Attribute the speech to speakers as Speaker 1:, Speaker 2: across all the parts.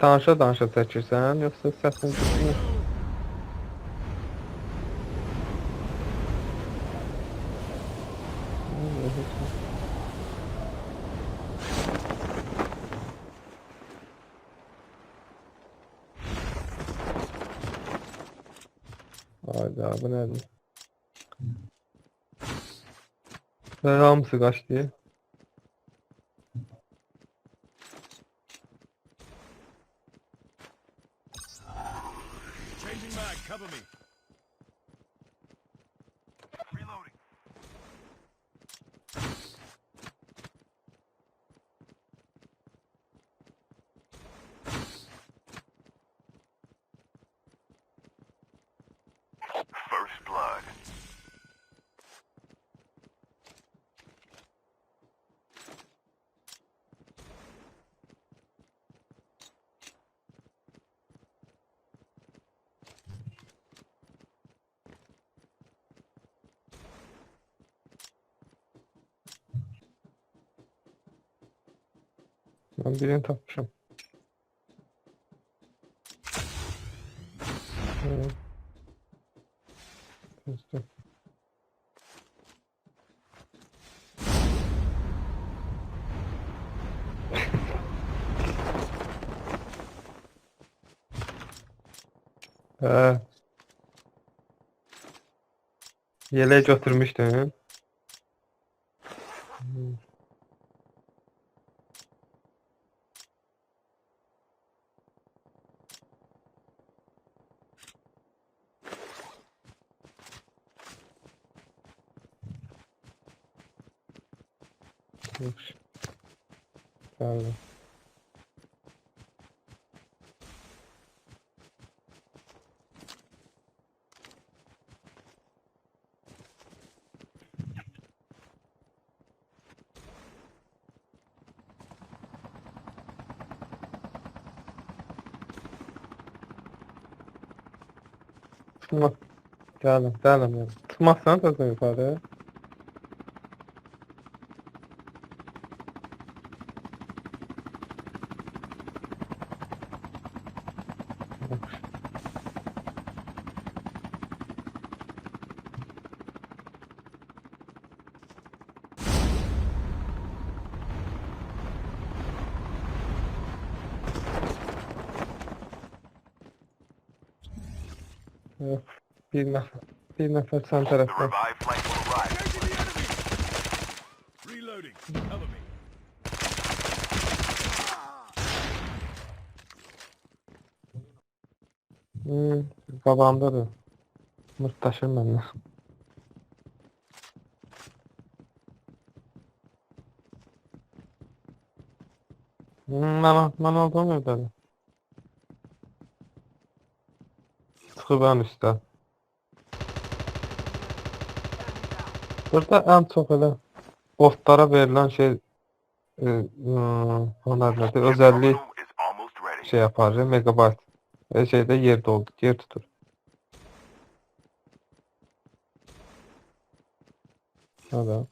Speaker 1: danışa danışa çəkirsən, yoxsa səsin çıxmır? Hayda bu nədir? Və hamısı qaçdı. Ben birini tapmışım. Evet. Üstü. He. Yeleği götürmüştüm. Hmm. Yaxşı. Gəldim. Tutma. Gəldim, gəldim. gəldim. Tutmazsan tezdən yuxarı. Bir nəfər, bir nəfər sən
Speaker 2: The
Speaker 1: tərəfdən.
Speaker 2: revived flight will arrive. Engaging the enemy. Reloading. Cover me.
Speaker 1: Hmm, qabağımdadır. Mırtdaşır məndən. Hmm, mən, mən olduğum yerdədir. Çıxıb ən üstə. Burada ən çox elə botlara verilən şey ıı, onlar nədir? Özəllik şey yapar, megabayt. E, şeyde yer doldu, yer tutur. Hadi.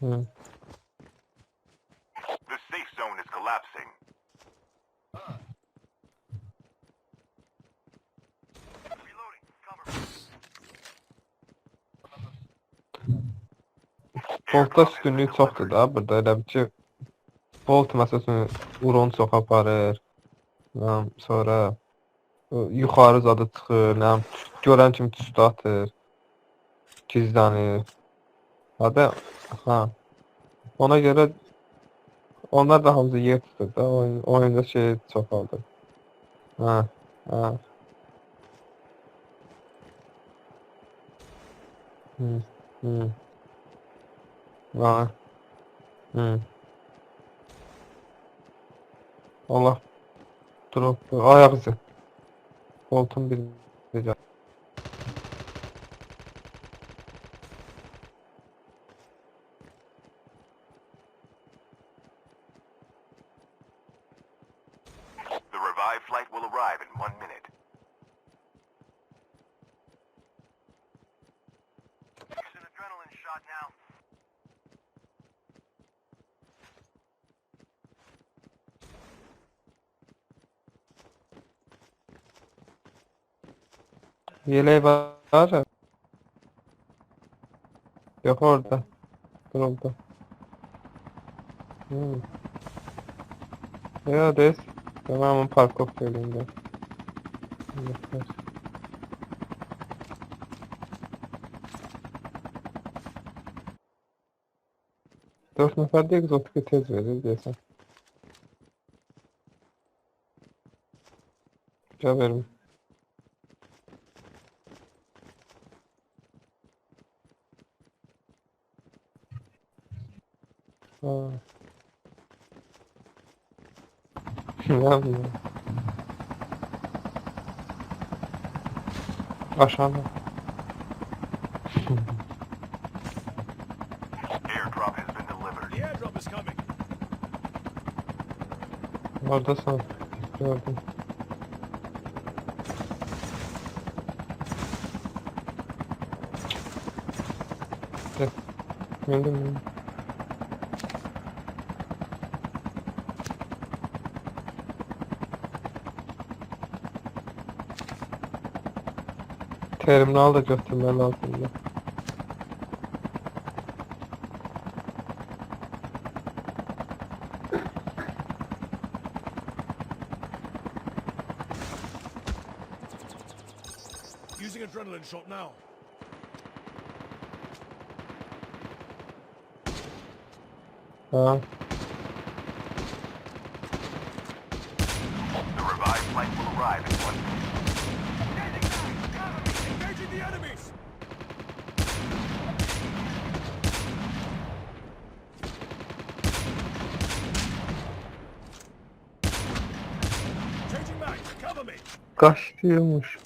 Speaker 1: Hı. Boltda üstünlüyü çoxdur da burada elə bir ki Bolt məsələn uron çox aparır. Nəm, sonra ə, yuxarı zadı çıxır, nəm, görən kimi tüstü atır. Gizlənir. Hadi, ha. Ona görə onlar da hamısı yer tutur da oyun, oyunda şey çoxaldır. Ha, ha. Hı, hı. Var. Hı. Allah. Drop. Ayak izi. Koltuğun bir rica.
Speaker 2: The revived flight will arrive in one minute. Use an adrenaline shot now.
Speaker 1: Yeleği var. ya. Yok orada. Dur orada. Hmm. Ya des. Tamam park of bölümünde. Dört nefer değil egzotik tez verir diyorsan. Rica verim. Ha. ne yapayım? Aşağıda.
Speaker 2: Airdrop has been delivered. The airdrop is coming.
Speaker 1: Oradasın. Gördüm. Gel. Geldim Terminal da göstermen lazım. ya.
Speaker 2: Using adrenaline shot now.
Speaker 1: Ha.
Speaker 2: The revived flight will arrive in one engaging the enemies!
Speaker 1: Kaçtıymış.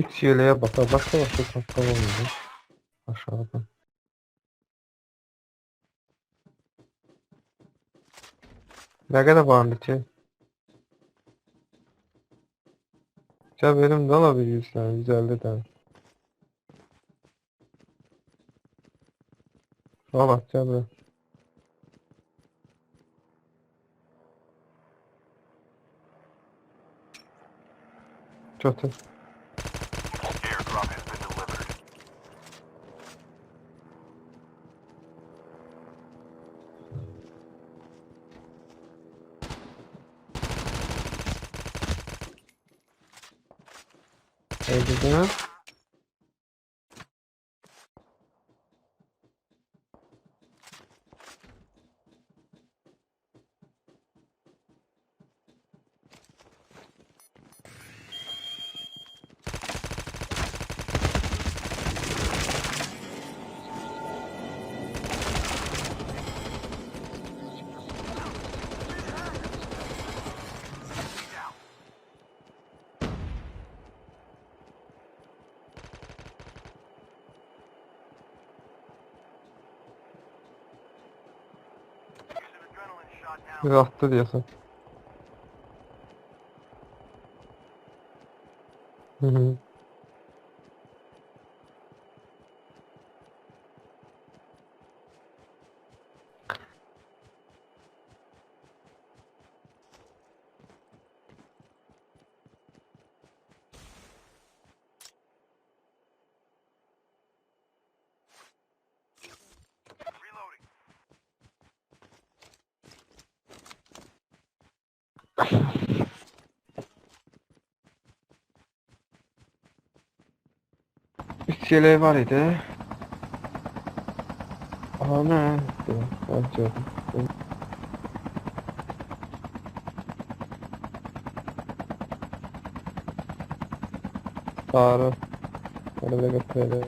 Speaker 1: 3 yeleğe baka baka baka kaptan olmuyor. Aşağıdan. Ne kadar banditi? Ya benim de alabiliyorsun yani güzel tane. Al
Speaker 2: atacağım ben. Çatır.
Speaker 1: Öldürdün
Speaker 2: Using adrenaline shot now.
Speaker 1: Bir attı diyorsun. Hı hı.
Speaker 2: Reloading.
Speaker 1: Üç yeleği var idi. Ana. Ben gördüm. Sarı. Böyle böyle götürelim.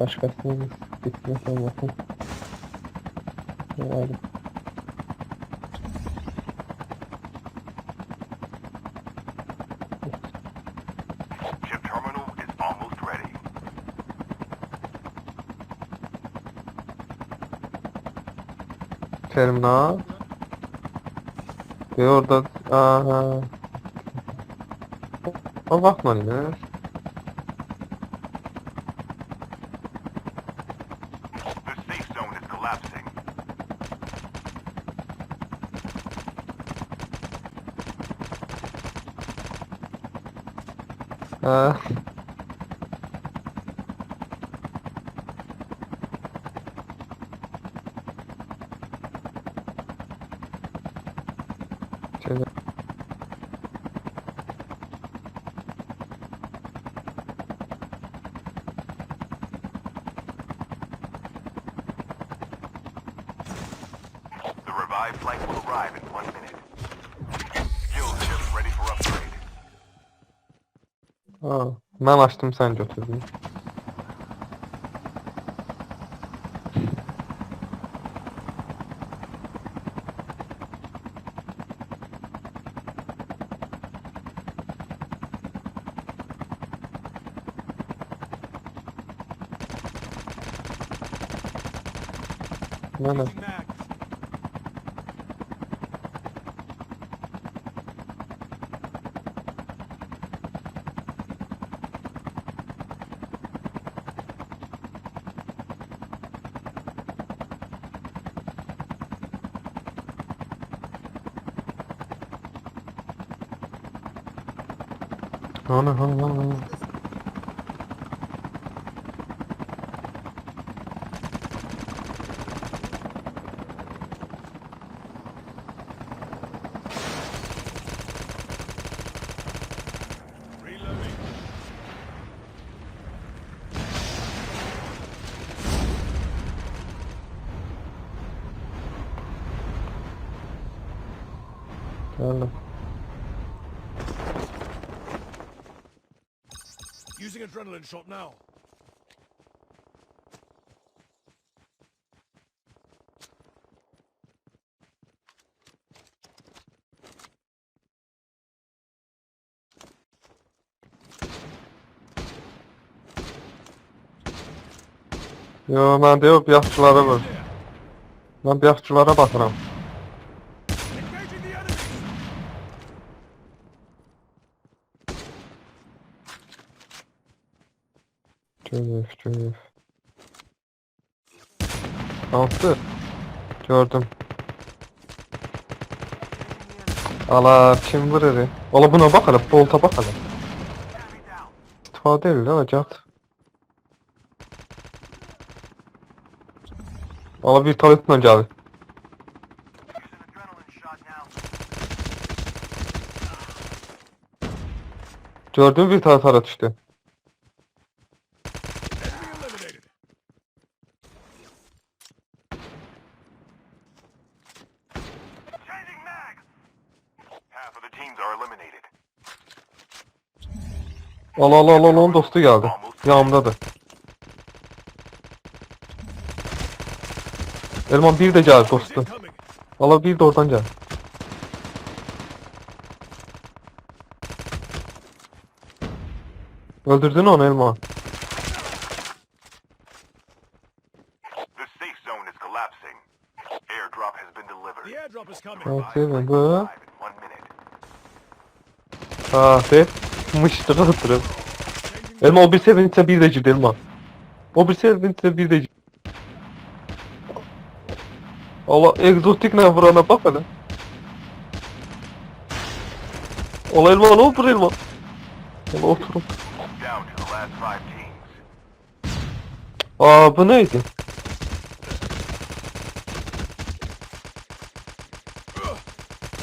Speaker 1: Başkasının gitmek olmasın. Yani.
Speaker 2: Chip terminal is almost ready.
Speaker 1: Terminal. Ve orada aha Ha bakma yine.
Speaker 3: The The revived flight will arrive in one minute. Skill chip ready for upgrade.
Speaker 1: Ha. Ben açtım sen götürdün. Ne Ana ana ana.
Speaker 2: Reloading.
Speaker 1: Geldim.
Speaker 2: Using adrenaline shot now.
Speaker 1: Yo məndə yox, yaxçılara.
Speaker 2: There.
Speaker 1: Mən yaxçılara baxıram.
Speaker 2: Engaging the enemy.
Speaker 1: Göğüf, göğüf. Altı. Gördüm. Ala kim vurur? Ola buna bak hele, bolta bak hele. İstifadə elə acat. Ala bir
Speaker 3: shot now.
Speaker 1: Gördün bir tane tara düşdü.
Speaker 2: Eliminated.
Speaker 1: Ala ala ala onun dostu geldi. Yanımdadır. Elman bir de geldi
Speaker 2: He's
Speaker 1: dostu. Ala bir de oradan gel. Öldürdün onu Elman.
Speaker 3: Airdrop has been delivered.
Speaker 2: The airdrop is coming.
Speaker 1: Evet,
Speaker 3: Revived
Speaker 1: evet,
Speaker 3: flight
Speaker 1: bu.
Speaker 3: will arrive in one minute.
Speaker 1: Mıştığı hatırım.
Speaker 2: Changing
Speaker 1: Elman o bir sevinçse bir de girdi Elman. O bir sevinçse bir de girdi. Allah egzotik ne vurana bak hele. Otur. Allah oturun.
Speaker 3: Down to the last five teams.
Speaker 1: Aa bu neydi?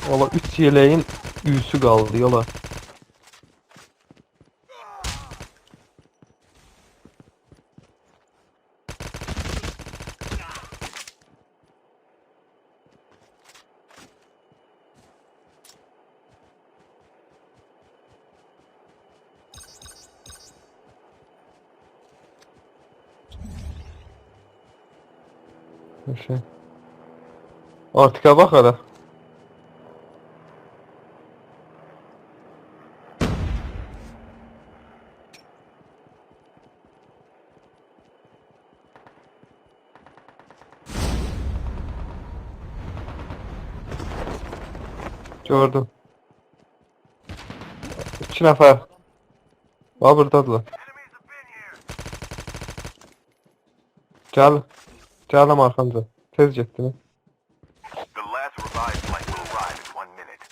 Speaker 1: Valla 3 yeleğin üyüsü kaldı yola. Bir şey. Artık bak hele. Gördüm. İki nəfər. Bax burdadılar. Gəl. Gələm arxamca. Tez getdin.
Speaker 3: The last revived flight will arrive in one minute.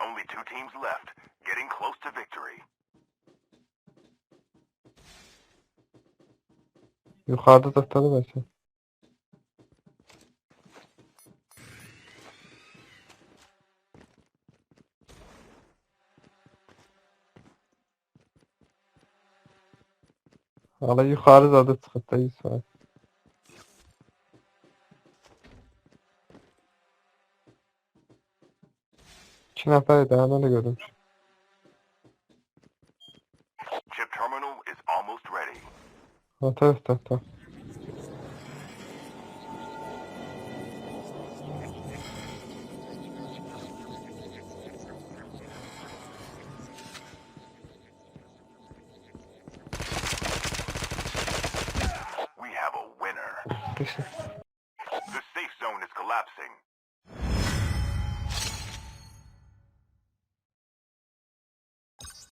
Speaker 3: Only two teams left, getting close to victory.
Speaker 1: Yuxarıda zətləri bəlkə. Hala yuxarı zadı çıxıb da İsmail. İdi, hə, mən də gördüm.
Speaker 3: Chip terminal is almost ready.
Speaker 1: Ha, təh, təh, təh.